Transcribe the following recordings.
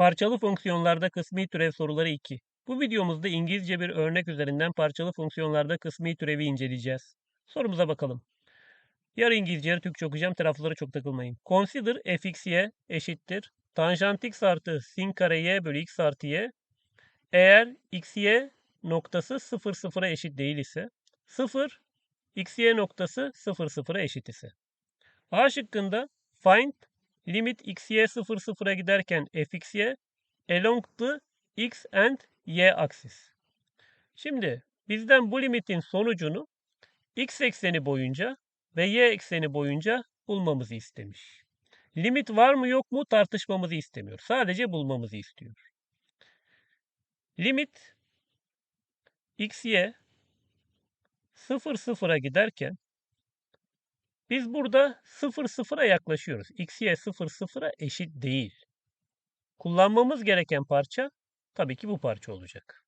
Parçalı fonksiyonlarda kısmi türev soruları 2. Bu videomuzda İngilizce bir örnek üzerinden parçalı fonksiyonlarda kısmi türevi inceleyeceğiz. Sorumuza bakalım. Yarı İngilizce yarı Türkçe okuyacağım. Taraflara çok takılmayın. Consider fxy eşittir. Tanjant x artı sin kare y bölü x artı y. Eğer xy noktası 0 sıfıra eşit değil ise 0 xy noktası 0 sıfıra eşit ise. A şıkkında find limit xy 0 sıfıra giderken fxy along the x and y aksis. Şimdi bizden bu limitin sonucunu x ekseni boyunca ve y ekseni boyunca bulmamızı istemiş. Limit var mı yok mu tartışmamızı istemiyor. Sadece bulmamızı istiyor. Limit xy 0 sıfıra giderken biz burada 0 sıfıra yaklaşıyoruz. xy 0 sıfıra eşit değil. Kullanmamız gereken parça tabii ki bu parça olacak.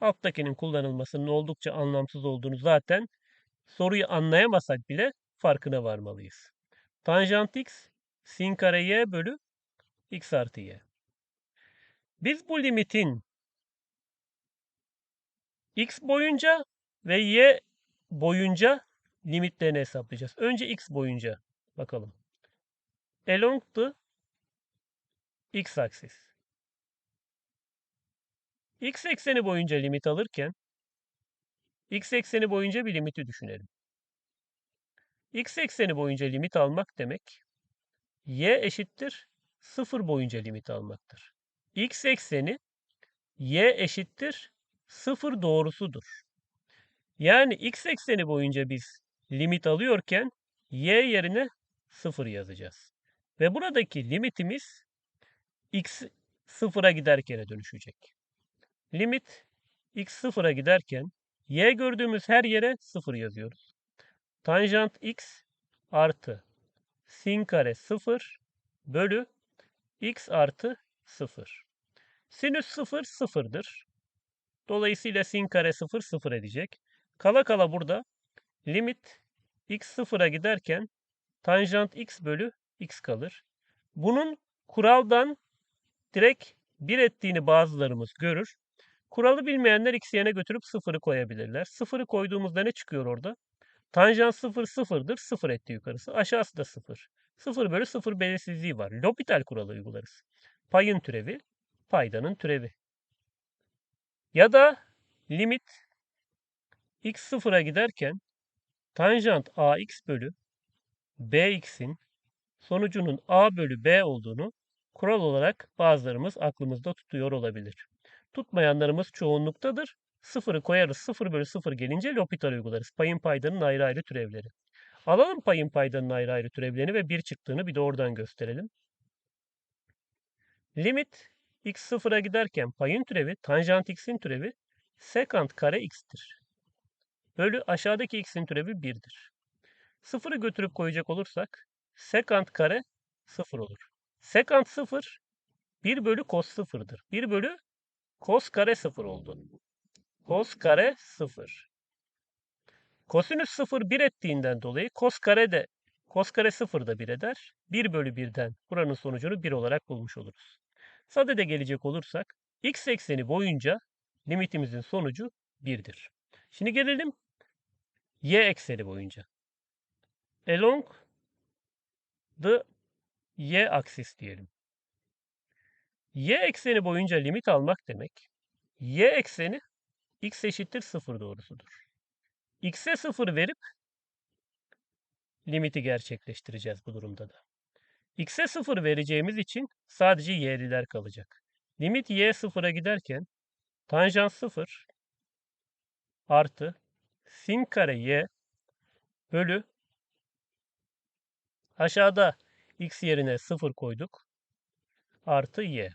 Alttakinin kullanılmasının oldukça anlamsız olduğunu zaten soruyu anlayamasak bile farkına varmalıyız. Tanjant x sin kare y bölü x artı y. Biz bu limitin x boyunca ve y boyunca limitlerini hesaplayacağız. Önce x boyunca bakalım. Along the x aksis. x ekseni boyunca limit alırken x ekseni boyunca bir limiti düşünelim. x ekseni boyunca limit almak demek y eşittir 0 boyunca limit almaktır. x ekseni y eşittir 0 doğrusudur. Yani x ekseni boyunca biz limit alıyorken y yerine 0 yazacağız. Ve buradaki limitimiz x 0'a giderken dönüşecek. Limit x 0'a giderken y gördüğümüz her yere 0 yazıyoruz. Tanjant x artı sin kare 0 bölü x artı 0. Sinüs 0 sıfırdır. Dolayısıyla sin kare 0 0 edecek. Kala kala burada limit x 0'a giderken tanjant x bölü x kalır. Bunun kuraldan direkt 1 ettiğini bazılarımız görür. Kuralı bilmeyenler x yerine götürüp 0'ı koyabilirler. 0'ı koyduğumuzda ne çıkıyor orada? Tanjant 0 sıfırdır. 0 etti yukarısı. Aşağısı da 0. 0 bölü 0 belirsizliği var. L'Hopital kuralı uygularız. Payın türevi, paydanın türevi. Ya da limit x sıfıra giderken tanjant ax bölü bx'in sonucunun a bölü b olduğunu kural olarak bazılarımız aklımızda tutuyor olabilir. Tutmayanlarımız çoğunluktadır. Sıfırı koyarız. Sıfır bölü sıfır gelince L'Hopital uygularız. Payın paydanın ayrı ayrı türevleri. Alalım payın paydanın ayrı ayrı türevlerini ve bir çıktığını bir de oradan gösterelim. Limit x sıfıra giderken payın türevi tanjant x'in türevi sekant kare x'tir. Bölü aşağıdaki x'in türevi 1'dir. Sıfırı götürüp koyacak olursak sekant kare 0 olur. Sekant 0 1 bölü cos 0'dır. 1 bölü cos kare 0 oldu. Cos kare 0. Kosinüs 0 1 ettiğinden dolayı cos kare de cos kare 0 da 1 eder. 1 bölü 1'den buranın sonucunu 1 olarak bulmuş oluruz. Sadede gelecek olursak x ekseni boyunca limitimizin sonucu 1'dir. Şimdi gelelim y ekseni boyunca. Along the y aksis diyelim. Y ekseni boyunca limit almak demek y ekseni x eşittir 0 doğrusudur. x'e 0 verip limiti gerçekleştireceğiz bu durumda da. x'e 0 vereceğimiz için sadece y'liler kalacak. Limit y 0'a giderken tanjant 0 artı sin kare y bölü aşağıda x yerine 0 koyduk artı y.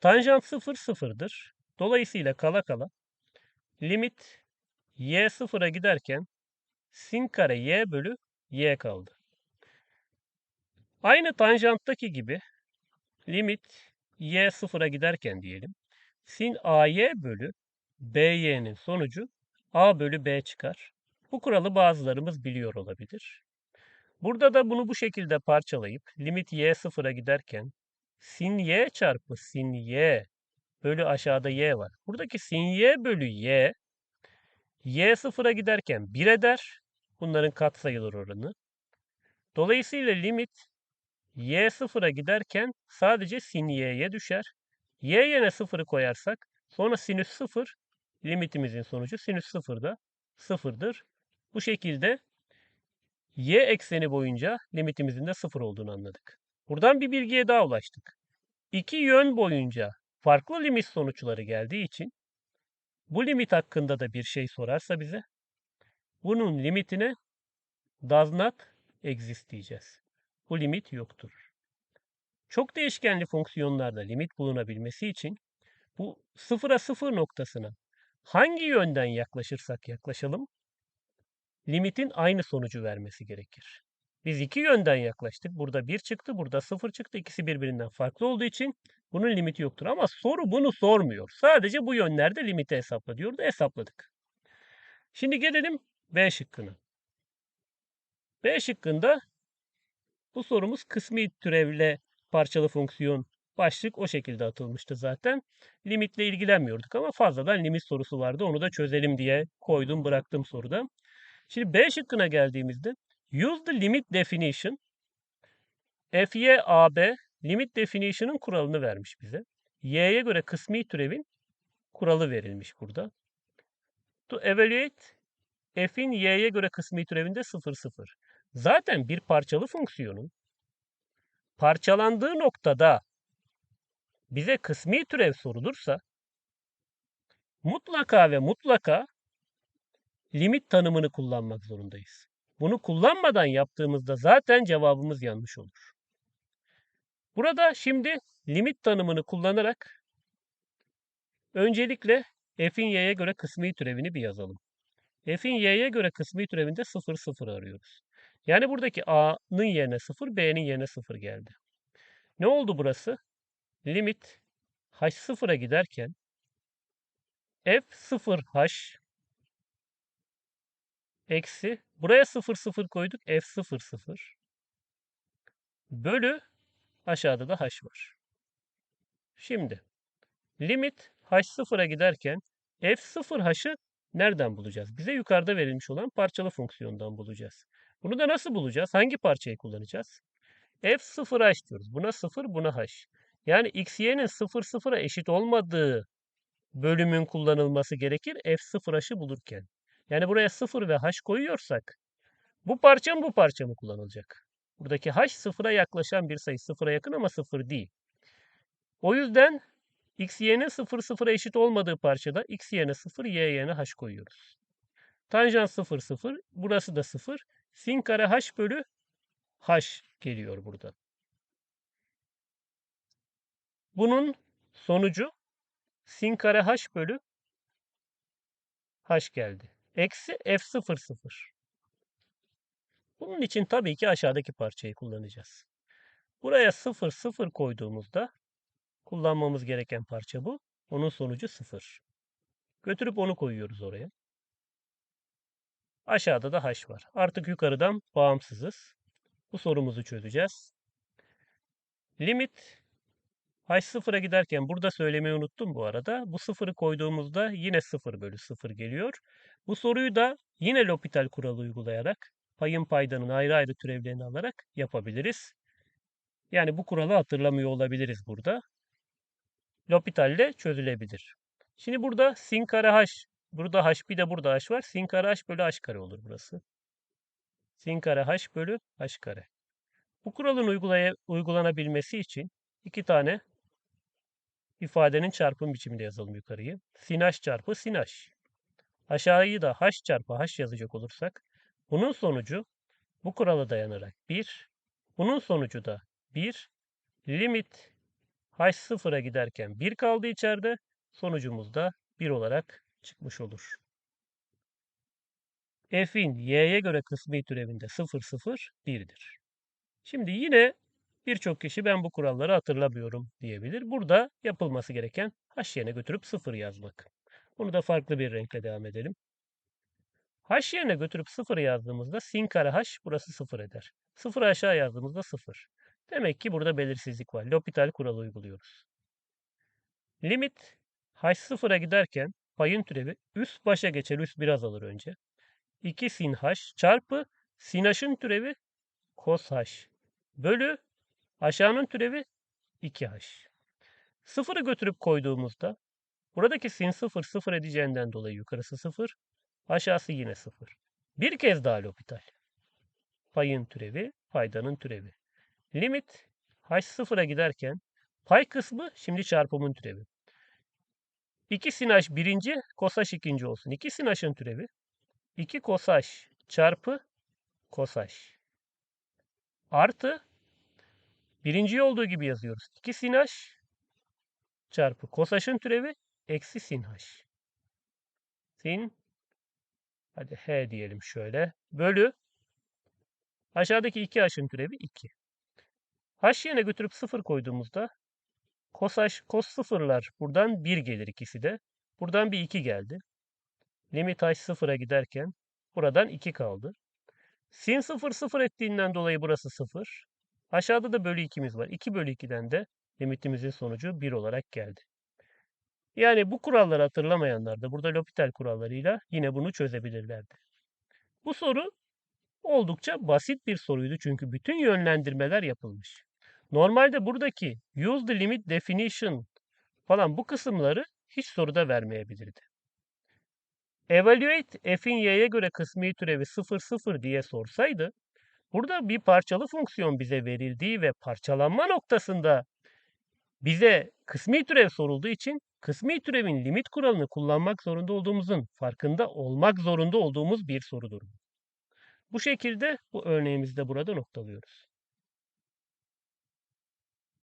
Tanjant 0 sıfırdır. Dolayısıyla kala kala limit y sıfıra giderken sin kare y bölü y kaldı. Aynı tanjanttaki gibi limit y sıfıra giderken diyelim sin ay bölü by'nin sonucu a bölü b çıkar. Bu kuralı bazılarımız biliyor olabilir. Burada da bunu bu şekilde parçalayıp limit y sıfıra giderken sin y çarpı sin y bölü aşağıda y var. Buradaki sin y bölü y y sıfıra giderken 1 eder. Bunların katsayılar oranı. Dolayısıyla limit y sıfıra giderken sadece sin y'ye düşer. y yerine sıfırı koyarsak sonra sinüs sıfır limitimizin sonucu sinüs sıfır da sıfırdır. Bu şekilde y ekseni boyunca limitimizin de sıfır olduğunu anladık. Buradan bir bilgiye daha ulaştık. İki yön boyunca farklı limit sonuçları geldiği için bu limit hakkında da bir şey sorarsa bize bunun limitine does not exist diyeceğiz. Bu limit yoktur. Çok değişkenli fonksiyonlarda limit bulunabilmesi için bu sıfıra sıfır noktasına hangi yönden yaklaşırsak yaklaşalım limitin aynı sonucu vermesi gerekir. Biz iki yönden yaklaştık. Burada 1 çıktı, burada 0 çıktı. İkisi birbirinden farklı olduğu için bunun limiti yoktur. Ama soru bunu sormuyor. Sadece bu yönlerde limiti hesapla diyordu. Hesapladık. Şimdi gelelim B şıkkına. B şıkkında bu sorumuz kısmi türevle parçalı fonksiyon başlık o şekilde atılmıştı zaten. Limitle ilgilenmiyorduk ama fazladan limit sorusu vardı. Onu da çözelim diye koydum bıraktım soruda. Şimdi B şıkkına geldiğimizde use the limit definition fy ab limit definition'ın kuralını vermiş bize. y'ye göre kısmi türevin kuralı verilmiş burada. To evaluate f'in y'ye göre kısmi türevinde 0 0. Zaten bir parçalı fonksiyonun parçalandığı noktada bize kısmi türev sorulursa mutlaka ve mutlaka limit tanımını kullanmak zorundayız. Bunu kullanmadan yaptığımızda zaten cevabımız yanlış olur. Burada şimdi limit tanımını kullanarak öncelikle f'in y'ye göre kısmi türevini bir yazalım. f'in y'ye göre kısmi türevinde 0 0 arıyoruz. Yani buradaki a'nın yerine 0, b'nin yerine 0 geldi. Ne oldu burası? Limit h 0'a giderken f 0 h eksi buraya 0 0 koyduk f 0 0 bölü aşağıda da h var. Şimdi limit h 0'a giderken f 0 h'ı nereden bulacağız? Bize yukarıda verilmiş olan parçalı fonksiyondan bulacağız. Bunu da nasıl bulacağız? Hangi parçayı kullanacağız? f 0 h diyoruz. Buna 0, buna h. Yani x, y'nin 0, 0'a eşit olmadığı bölümün kullanılması gerekir f 0 h'ı bulurken. Yani buraya 0 ve h koyuyorsak bu parça mı bu parça mı kullanılacak? Buradaki h sıfıra yaklaşan bir sayı. Sıfıra yakın ama sıfır değil. O yüzden x y'nin 0 sıfıra eşit olmadığı parçada x yerine 0 y yerine h koyuyoruz. Tanjant 0 0 burası da 0. Sin kare h bölü h geliyor burada. Bunun sonucu sin kare h bölü h geldi. Eksi f0 0. Bunun için tabii ki aşağıdaki parçayı kullanacağız. Buraya 0 0 koyduğumuzda kullanmamız gereken parça bu. Onun sonucu 0. Götürüp onu koyuyoruz oraya. Aşağıda da h var. Artık yukarıdan bağımsızız. Bu sorumuzu çözeceğiz. Limit h sıfıra giderken burada söylemeyi unuttum bu arada. Bu sıfırı koyduğumuzda yine 0 bölü 0 geliyor. Bu soruyu da yine L'Hopital kuralı uygulayarak payın paydanın ayrı ayrı türevlerini alarak yapabiliriz. Yani bu kuralı hatırlamıyor olabiliriz burada. L'Hopital ile çözülebilir. Şimdi burada sin kare h, burada h bir de burada h var. Sin kare h bölü h kare olur burası. Sin kare h bölü h kare. Bu kuralın uygulanabilmesi için iki tane ifadenin çarpım biçiminde yazalım yukarıyı. Sin h çarpı sin h. Aşağıyı da h çarpı h yazacak olursak bunun sonucu bu kurala dayanarak 1. Bunun sonucu da 1. Limit h sıfıra giderken 1 kaldı içeride. Sonucumuz da 1 olarak çıkmış olur. F'in y'ye göre kısmi türevinde 0 0 1'dir. Şimdi yine birçok kişi ben bu kuralları hatırlamıyorum diyebilir. Burada yapılması gereken h yerine götürüp 0 yazmak. Bunu da farklı bir renkle devam edelim. h yerine götürüp 0 yazdığımızda sin kare h burası 0 eder. 0 aşağı yazdığımızda 0. Demek ki burada belirsizlik var. L'Hopital kuralı uyguluyoruz. Limit h sıfıra giderken payın türevi üst başa geçer. Üst biraz alır önce. 2 sin h çarpı sin h'ın türevi cos h bölü aşağının türevi 2h. Sıfırı götürüp koyduğumuzda buradaki sin sıfır sıfır edeceğinden dolayı yukarısı sıfır, aşağısı yine sıfır. Bir kez daha L'Hopital. Payın türevi, paydanın türevi. Limit h sıfıra giderken pay kısmı şimdi çarpımın türevi. 2 sin h birinci, h ikinci olsun. 2 sin h'ın türevi 2 cos h çarpı h. Artı birinci olduğu gibi yazıyoruz. 2 sin h çarpı cos h'ın türevi eksi sin h. Sin hadi h diyelim şöyle. Bölü aşağıdaki 2 h'ın türevi 2. h yerine götürüp 0 koyduğumuzda cos h, cos sıfırlar buradan 1 gelir ikisi de. Buradan bir 2 geldi. Limit h sıfıra giderken buradan 2 kaldı. Sin 0 0 ettiğinden dolayı burası 0. Aşağıda da bölü 2'miz var. 2 bölü 2'den de limitimizin sonucu 1 olarak geldi. Yani bu kuralları hatırlamayanlar da burada L'Hopital kurallarıyla yine bunu çözebilirlerdi. Bu soru oldukça basit bir soruydu çünkü bütün yönlendirmeler yapılmış. Normalde buradaki use the limit definition falan bu kısımları hiç soruda vermeyebilirdi. Evaluate f'in y'ye göre kısmi türevi 0 0 diye sorsaydı burada bir parçalı fonksiyon bize verildiği ve parçalanma noktasında bize kısmi türev sorulduğu için kısmi türevin limit kuralını kullanmak zorunda olduğumuzun farkında olmak zorunda olduğumuz bir sorudur. Bu şekilde bu örneğimizi de burada noktalıyoruz.